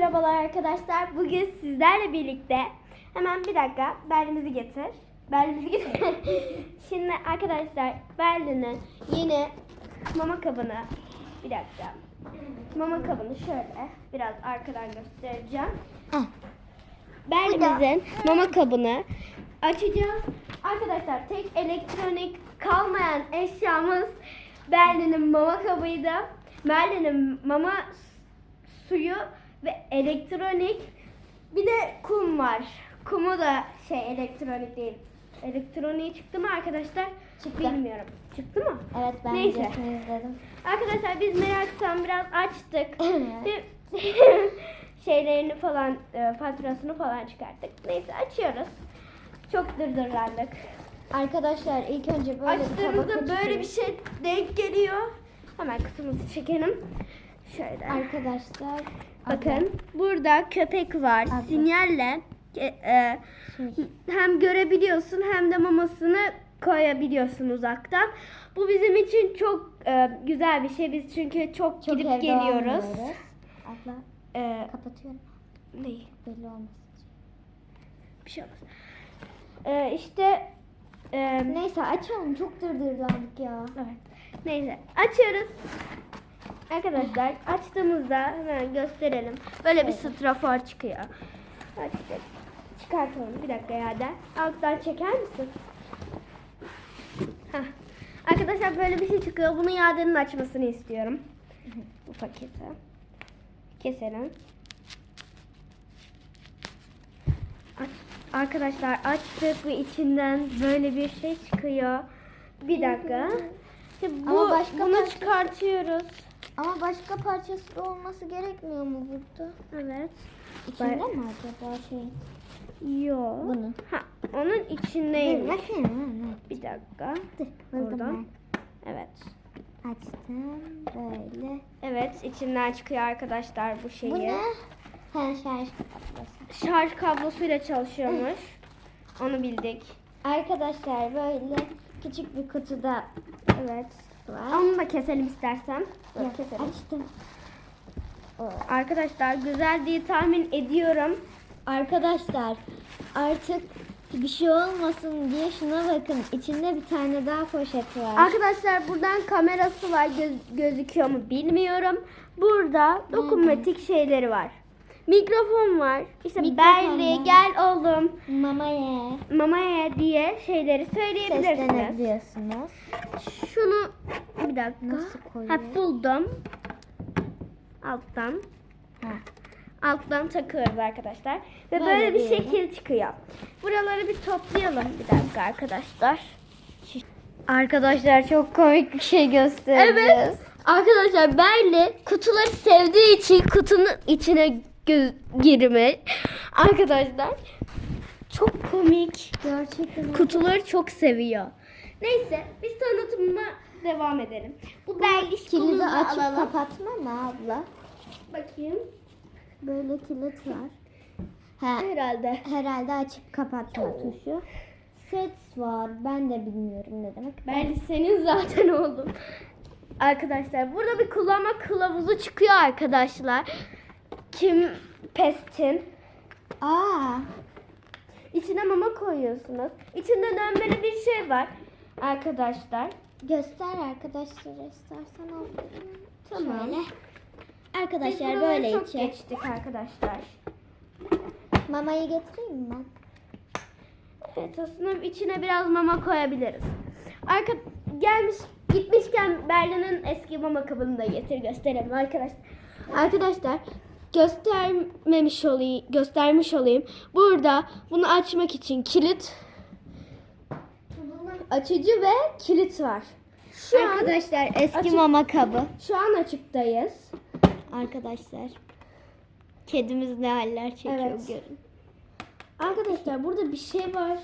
Merhabalar arkadaşlar. Bugün sizlerle birlikte hemen bir dakika Berlin'imizi getir. Berlin'imizi getir. Şimdi arkadaşlar Berlin'in yeni mama kabını bir dakika. Mama kabını şöyle biraz arkadan göstereceğim. Berlin'imizin mama kabını açacağız. Arkadaşlar tek elektronik kalmayan eşyamız Berlin'in mama kabıydı. Berlin'in mama suyu ve elektronik bir de kum var. Kumu da şey elektronik değil. Elektroniği çıktı mı arkadaşlar? Çıktı. Bilmiyorum. Çıktı mı? Evet ben Neyse. izledim. Arkadaşlar biz meraktan biraz açtık. Bir- şeylerini falan e, faturasını falan çıkarttık. Neyse açıyoruz. Çok dırdırlandık. Arkadaşlar ilk önce böyle bir Açtığımızda böyle bir şey denk geliyor. Hemen kutumuzu çekelim. Şöyle. Arkadaşlar Bakın burada köpek var. Abla. Sinyalle e, e, Şey. hem görebiliyorsun hem de mamasını koyabiliyorsun uzaktan. Bu bizim için çok e, güzel bir şey. Biz çünkü çok, çok gidip geliyoruz. olmuyoruz. Abla E, kapatıyorum. ne? Belli olmasın. Bir şey olmaz. E, işte e, Neyse açalım çok dırdırlandık ya. Evet. Neyse açıyoruz. Arkadaşlar açtığımızda hemen gösterelim. Böyle bir strafor çıkıyor. Açtık. Çıkartalım bir dakika yerden. Alttan çeker misin? Heh. Arkadaşlar böyle bir şey çıkıyor. Bunu Yaden'in açmasını istiyorum. Bu paketi. Keselim. Aç- Arkadaşlar açtık ve içinden böyle bir şey çıkıyor. Bir dakika. Şimdi bu, Ama başka bunu parça- çıkartıyoruz. Ama başka parçası olması gerekmiyor mu burada? Evet. İçinde Ben- mi acaba şey? Yok. Bunun. Ha, onun içindeymiş. Hı, Bir dakika. Dur, buldum. Evet. ben. Açtım böyle. Evet, içinden çıkıyor arkadaşlar bu şeyi. Bu ne? Ha şarj kaplası. Şarj kablosuyla çalışıyormuş. Onu bildik. Arkadaşlar böyle küçük bir kutuda Evet. Var. Onu da keselim istersen. Yok, keselim. açtım. Arkadaşlar güzel diye tahmin ediyorum. Arkadaşlar artık bir şey olmasın diye şuna bakın. İçinde bir tane daha poşet var. Arkadaşlar buradan kamerası var göz- gözüküyor mu bilmiyorum. Burada dokunmatik şeyleri var. Mikrofon var. İşte Mikrofon var. gel oğlum Mama ye. mamaya diye şeyleri söyleyebilirsiniz. Seslenebiliyorsunuz. Şunu bir dakika. Nasıl Ha, koyuyoruz? buldum. Alttan. Ha. Alttan takıyoruz arkadaşlar. Ve Böyle böyle bir diyelim. şekil çıkıyor. Buraları bir toplayalım bir dakika arkadaşlar. Arkadaşlar çok komik bir şey göstereceğiz. Evet. Arkadaşlar Berli kutuları sevdiği için kutunun içine gö- girmiş. Arkadaşlar çok komik. Gerçekten. Kutuları çok seviyor. Neyse biz tanıtıma devam edelim. Bu Berli Kilidi açıp alalım. kapatma mı abla? Bakayım. Böyle kilit var. Ha, Herhalde. herhalde açıp kapatma tuşu. Set var. Ben de bilmiyorum ne demek. Berli senin zaten oğlum. Arkadaşlar burada bir kullanma kılavuzu çıkıyor arkadaşlar. Kim pestin. Aa, İçine mama koyuyorsunuz. İçinde dönmeli bir şey var. Arkadaşlar. göster arkadaşlara istersen abla. Tamam. Şöyle. Biz Arkadaşlar buraları böyle çok içi. geçtik arkadaşlar. Mamayı getireyim mi ben? Evet aslında içine biraz mama koyabiliriz. Arka gelmiş gitmişken Berlin'in eski mama kabını da getir gösterelim arkadaşlar. Arkadaşlar göstermemiş olayım, göstermiş olayım. Burada bunu açmak için kilit açıcı ve kilit var. Şu an Arkadaşlar eski Açık- mama kabı. şu an açıktayız. Arkadaşlar. Kedimiz ne haller çekiyor Evet. görün. Arkadaşlar burada bir şey var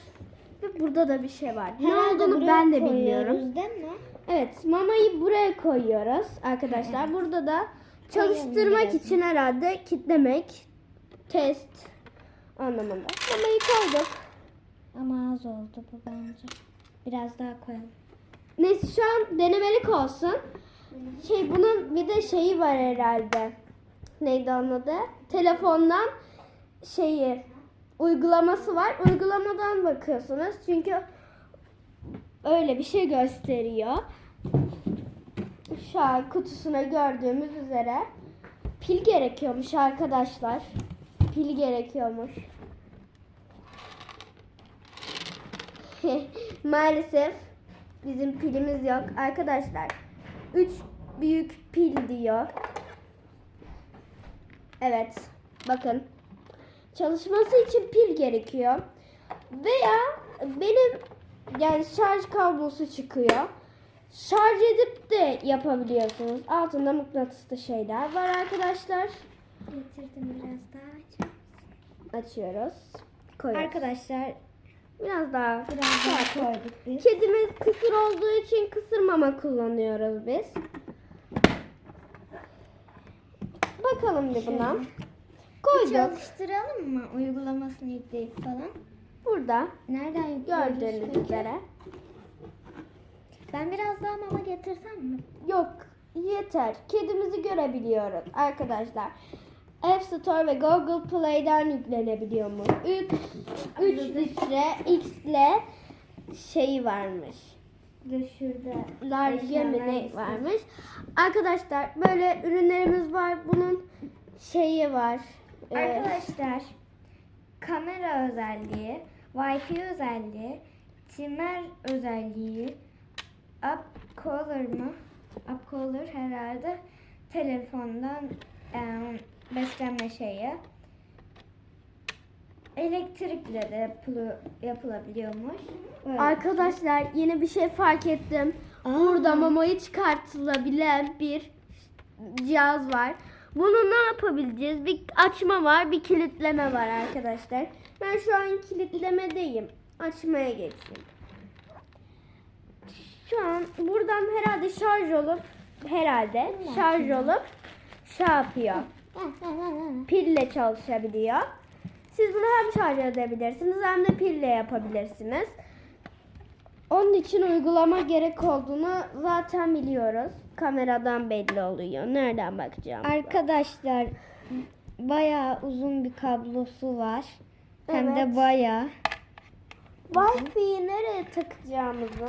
ve burada da bir şey var. Ne Herhalde olduğunu buraya ben de bilmiyorum. Değil mi? Evet, mamayı buraya koyuyoruz arkadaşlar. Burada da çalıştırmak için herhalde kitlemek, test anlamında. Mamayı koyduk. Ama az oldu bu bence. Biraz daha koyalım. Neyse şu an denemelik olsun. Şey bunun bir de şeyi var herhalde. neydi onun adı? Telefondan şeyi uygulaması var. Uygulamadan bakıyorsunuz. Çünkü öyle bir şey gösteriyor. Şu kutusuna gördüğümüz üzere pil gerekiyormuş arkadaşlar. Pil gerekiyormuş. Maalesef bizim pilimiz yok arkadaşlar. 3 büyük pil diyor. Evet. Bakın. Çalışması için pil gerekiyor. Veya benim yani şarj kablosu çıkıyor. Şarj edip de yapabiliyorsunuz. Altında mıknatıslı şeyler var arkadaşlar. Getirdim biraz daha. Açıyoruz. Koyuyoruz. Arkadaşlar Biraz daha. biraz daha koyduk biz. Kedimiz kısır olduğu için kısır mama kullanıyoruz biz. Bakalım bir buna. Koyduk. Çalıştıralım mı uygulamasını yükleyip falan? Burada Nereden gördüğünüz üzere. Ben biraz daha mama getirsem mi? Yok yeter. Kedimizi görebiliyoruz arkadaşlar. App Store ve Google Play'den yüklenebiliyormuş. 3, 3 litre X ile şeyi varmış. Şurada. Large mi ne varmış. Arkadaşlar böyle ürünlerimiz var. Bunun şeyi var. Ee, Arkadaşlar kamera özelliği, Wi-Fi özelliği, timer özelliği, up color mı? Up color herhalde telefondan em, beslenme şeyi. Elektrikle de yapılı, yapılabiliyormuş. Böyle. Arkadaşlar yeni bir şey fark ettim. Burada mamayı çıkartılabilen bir cihaz var. Bunu ne yapabileceğiz? Bir açma var, bir kilitleme var arkadaşlar. Ben şu an kilitlemedeyim. Açmaya geçeyim. Şu an buradan herhalde şarj olup herhalde şarj olup şey yapıyor. Pille çalışabiliyor. Siz bunu hem şarj edebilirsiniz hem de pille yapabilirsiniz. Onun için uygulama gerek olduğunu zaten biliyoruz. Kameradan belli oluyor. Nereden bakacağım? Arkadaşlar bayağı uzun bir kablosu var. Hem Evet. de bayağı. Wi-Fi'yi nereye takacağımızı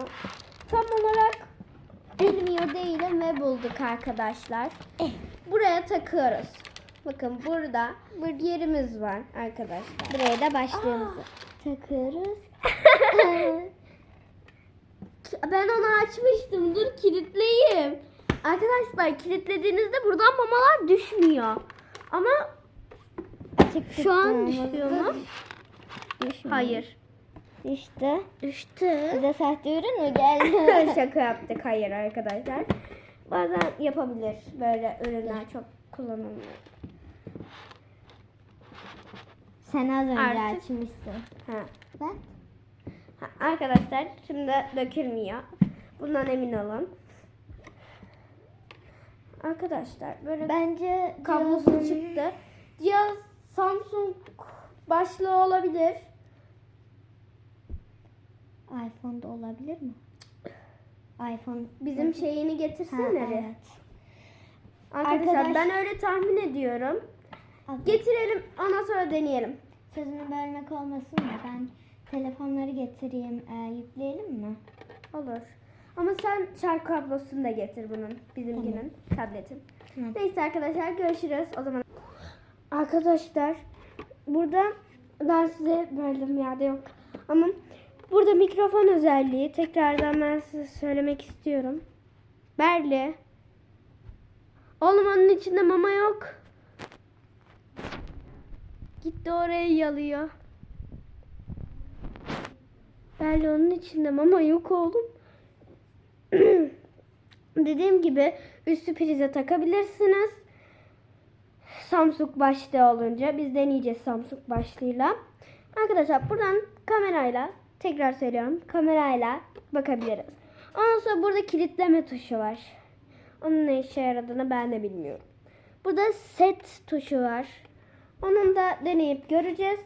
tam olarak bilmiyor değilim ve bulduk arkadaşlar. Buraya takıyoruz. Bakın burada bir yerimiz var arkadaşlar. Buraya da başlığımızı takıyoruz. Ben onu açmıştım. Dur kilitleyeyim. Arkadaşlar kilitlediğinizde buradan mamalar düşmüyor. Ama Açık şu an düşüyor mu? Düşmüyor. Hayır. İşte Düştü. bize sahte ürün mü geldi? Şaka yaptık. Hayır arkadaşlar. Bazen yapabilir. Böyle ürünler çok kullanılmıyor. Sen az önce Artık- açmışsın. Ha. Bak. Ha, Arkadaşlar şimdi dökülmüyor. Bundan emin olun. Arkadaşlar böyle Bence kablosu cihazın- çıktı. Cihaz Samsung başlığı olabilir. iPhone'da olabilir mi? iPhone Bizim şeyini Ha, getirsene. evet. Arkadaşlar Arkadaş- ben öyle tahmin ediyorum. Abi, Getirelim ondan sonra deneyelim. Sözünü bölmek olmasın da ben telefonları getireyim. Ee, yükleyelim mi? Olur. Ama sen şarj kablosunu da getir bunun. Bizimkinin tabletin. Tamam. Neyse arkadaşlar görüşürüz o zaman. Arkadaşlar burada ben size böldüm yerde yok. Ama burada mikrofon özelliği tekrardan ben size söylemek istiyorum. Berli. Oğlum onun içinde mama yok. Gitti oraya yalıyor. Berli onun içinde mama yok oğlum. Dediğim gibi üstü prize takabilirsiniz. Samsung başlığı olunca biz deneyeceğiz Samsung başlığıyla. Arkadaşlar buradan kamerayla tekrar söylüyorum kamerayla bakabiliriz. Ondan sonra burada kilitleme tuşu var. Onun ne işe yaradığını ben de bilmiyorum. Burada set tuşu var. Onun da deneyip göreceğiz.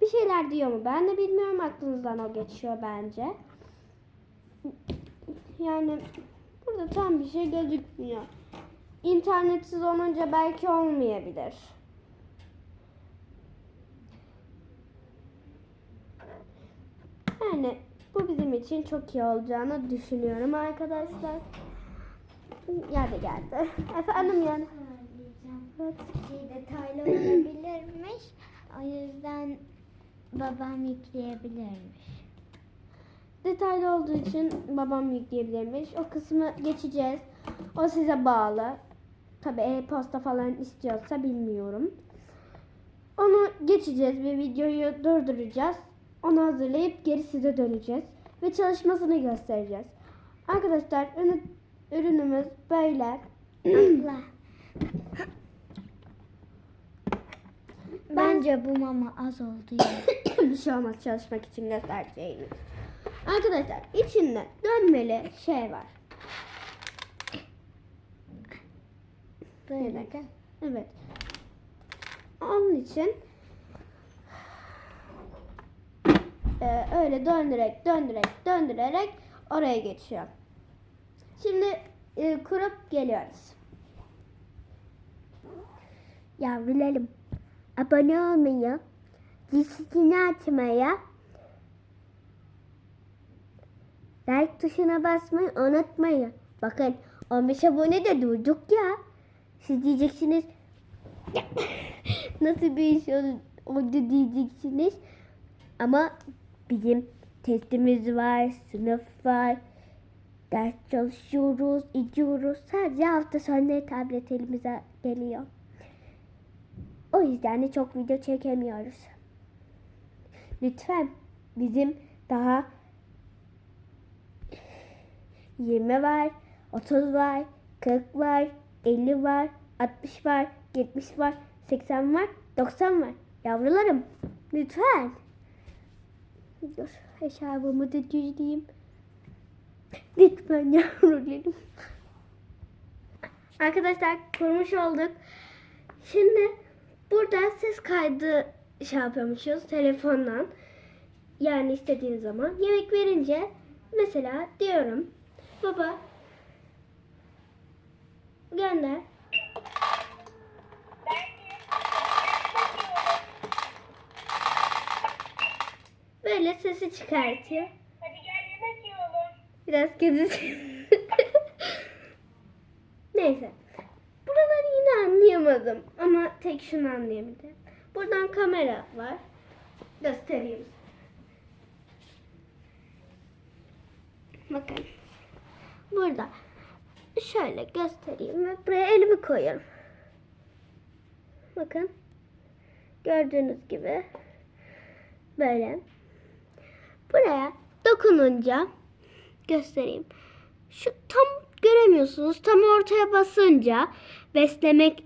Bir şeyler diyor mu ben de bilmiyorum. Aklınızdan o geçiyor bence. Yani burada tam bir şey gözükmüyor. internetsiz olunca belki olmayabilir. Yani bu bizim için çok iyi olacağını düşünüyorum arkadaşlar. Geldi geldi. Efendim yani. Evet. Şey detaylı olabilirmiş. O yüzden babam yükleyebilirmiş. Detaylı olduğu için babam yükleyebilirmiş. O kısmı geçeceğiz. O size bağlı. Tabi e-posta falan istiyorsa bilmiyorum. Onu geçeceğiz ve videoyu durduracağız. Onu hazırlayıp geri size döneceğiz. Ve çalışmasını göstereceğiz. Arkadaşlar ürün- ürünümüz böyle. Bence bu mama az oldu ya. bir şey olmaz çalışmak için göstereceğimiz. Arkadaşlar içinde dönmeli şey var. Böyle. Evet. Onun için eee, öyle döndürerek, döndürerek, döndürerek oraya geçiyor. Şimdi eee, kurup geliyoruz. Yavrularım, abone olmayı, zilini açmaya, like tuşuna basmayı unutmayın. Bakın 15 abone de durduk ya. Siz diyeceksiniz nasıl bir iş oldu diyeceksiniz. Ama bizim testimiz var, sınıf var. Ders çalışıyoruz, ediyoruz. Sadece hafta sonları tablet elimize geliyor. O yüzden de çok video çekemiyoruz. Lütfen bizim daha 20 var, 30 var, 40 var, 50 var, 60 var, 70 var, 80 var, 90 var. Yavrularım lütfen. Dur hesabımı da düzleyeyim. Lütfen yavrularım. Arkadaşlar kurmuş olduk. Şimdi burada ses kaydı şey yapıyormuşuz telefondan. Yani istediğin zaman. Yemek verince mesela diyorum baba gönder. Böyle sesi çıkartıyor. Hadi gel yemek yiyelim. Biraz kötü. Neyse. Buraları yine anlayamadım ama tek şunu anlayabildim. Buradan kamera var. Göstereyim. Bakın. Burada. Şöyle göstereyim ve buraya elimi koyuyorum. Bakın. Gördüğünüz gibi. Böyle. Buraya dokununca göstereyim. Şu tam göremiyorsunuz. Tam ortaya basınca beslemek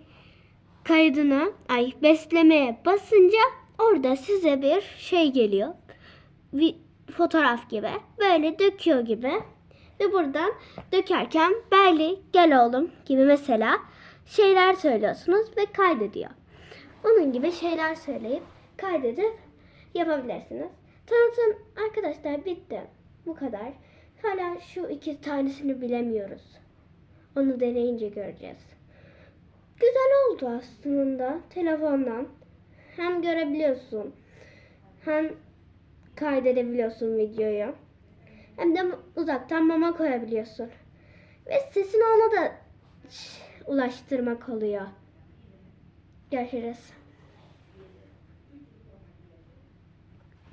kaydına ay beslemeye basınca orada size bir şey geliyor. Bir fotoğraf gibi. Böyle döküyor gibi. Ve buradan dökerken Berli gel oğlum gibi mesela şeyler söylüyorsunuz ve kaydediyor. Onun gibi şeyler söyleyip kaydedip yapabilirsiniz. Tanıtım arkadaşlar bitti. Bu kadar. Hala şu iki tanesini bilemiyoruz. Onu deneyince göreceğiz. Güzel oldu aslında telefondan. Hem görebiliyorsun. Hem kaydedebiliyorsun videoyu. Hem de uzaktan mama koyabiliyorsun. Ve sesini ona da ulaştırmak oluyor. Görüşürüz.